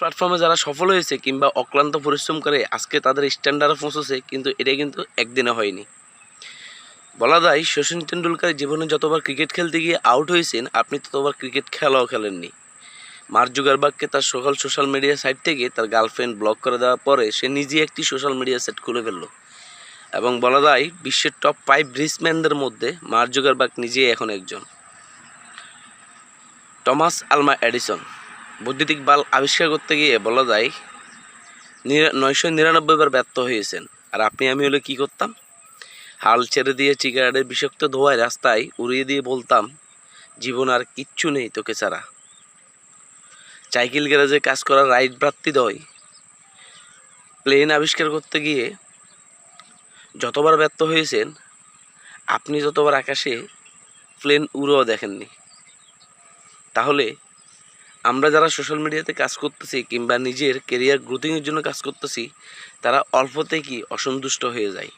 প্ল্যাটফর্মে যারা সফল হয়েছে কিংবা অক্লান্ত পরিশ্রম করে আজকে তাদের স্ট্যান্ডার্ডে পৌঁছেছে, কিন্তু এটা কিন্তু একদিনে হয়নি। বলা যায়, শচীন টেন্ডুলকার জীবনে যতবার ক্রিকেট খেলতে গিয়ে আউট হয়েছেন, আপনি ততবার ক্রিকেট খেলাও খেলেননি। মার্ক জুগারবার্গকে তার সকল সোশ্যাল মিডিয়া সাইট থেকে তার গার্লফ্রেন্ড ব্লক করে দেওয়ার পরে সে নিজে একটি সোশ্যাল মিডিয়া সেট খুলে ফেলল। এবং বলা যায়, বিশ্বের টপ ফাইভ রিসম্যানদের মধ্যে মার্ক জুগারবার্গ নিজেই এখন একজন। টমাস আলমা এডিসন বৈদ্যুতিক বাল্ব আবিষ্কার করতে গিয়ে বলা যায় নয়শো নিরানব্বই বার ব্যর্থ হয়েছেন। আর আপনি, আমি হলে কি করতাম? হাল ছেড়ে দিয়ে চিগারেটের বিষাক্ত ধোয়ায় রাস্তায় উড়িয়ে দিয়ে বলতাম, জীবন আর কিচ্ছু নেই তোকে ছাড়া। সাইকেল গ্যারেজে কাজ করা রাইট ভ্রাতৃ দয় প্লেন আবিষ্কার করতে গিয়ে যতবার ব্যর্থ হয়েছেন, আপনি যতবার আকাশে প্লেন উড়েও দেখেননি, তাহলে আমরা যারা সোশ্যাল মিডিয়াতে কাজ করতেছি কিংবা নিজের কেরিয়ার গ্রোথিংয়ের জন্য কাজ করতেছি, তারা অল্পতে কি অসন্তুষ্ট হয়ে যায়।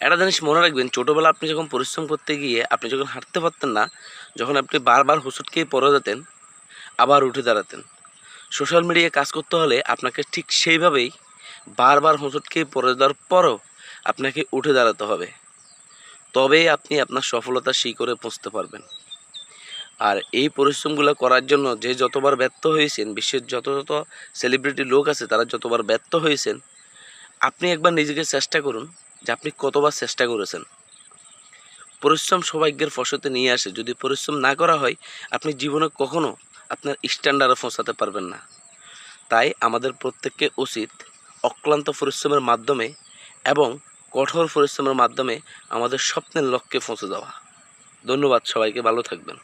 একটা জিনিস মনে রাখবেন, ছোটোবেলা আপনি যখন পরিশ্রম করতে গিয়ে আপনি যখন হাঁটতে পারতেন না, যখন আপনি বারবার হুসুট খেয়ে পড়ে যেতেন, আবার উঠে দাঁড়াতেন। সোশ্যাল মিডিয়ায় কাজ করতে হলে আপনাকে ঠিক সেইভাবেই বারবার হোঁচট খেয়ে পড়ে যাওয়ার পরও আপনাকে উঠে দাঁড়াতে হবে। তবেই আপনি আপনার সফলতা শিখরে পৌঁছতে পারবেন। আর এই পরিশ্রমগুলো করার জন্য যে যতবার ব্যর্থ হয়েছেন, বিশ্বের যত যত সেলিব্রিটি লোক আছে, তারা যতবার ব্যর্থ হয়েছেন, আপনি একবার নিজেকে চেষ্টা করুন যে আপনি কতবার চেষ্টা করেছেন। পরিশ্রম সৌভাগ্যের ফসতে নিয়ে আসে। যদি পরিশ্রম না করা হয়, আপনি জীবনে কখনো আপনার স্ট্যান্ডার্ডে পৌঁছাতে পারবেন না। তাই আমাদের প্রত্যেককে উচিত অক্লান্ত পরিশ্রমের মাধ্যমে এবং কঠোর পরিশ্রমের মাধ্যমে আমাদের স্বপ্নের লক্ষ্যে পৌঁছে যাওয়া। ধন্যবাদ সবাইকে, ভালো থাকবেন।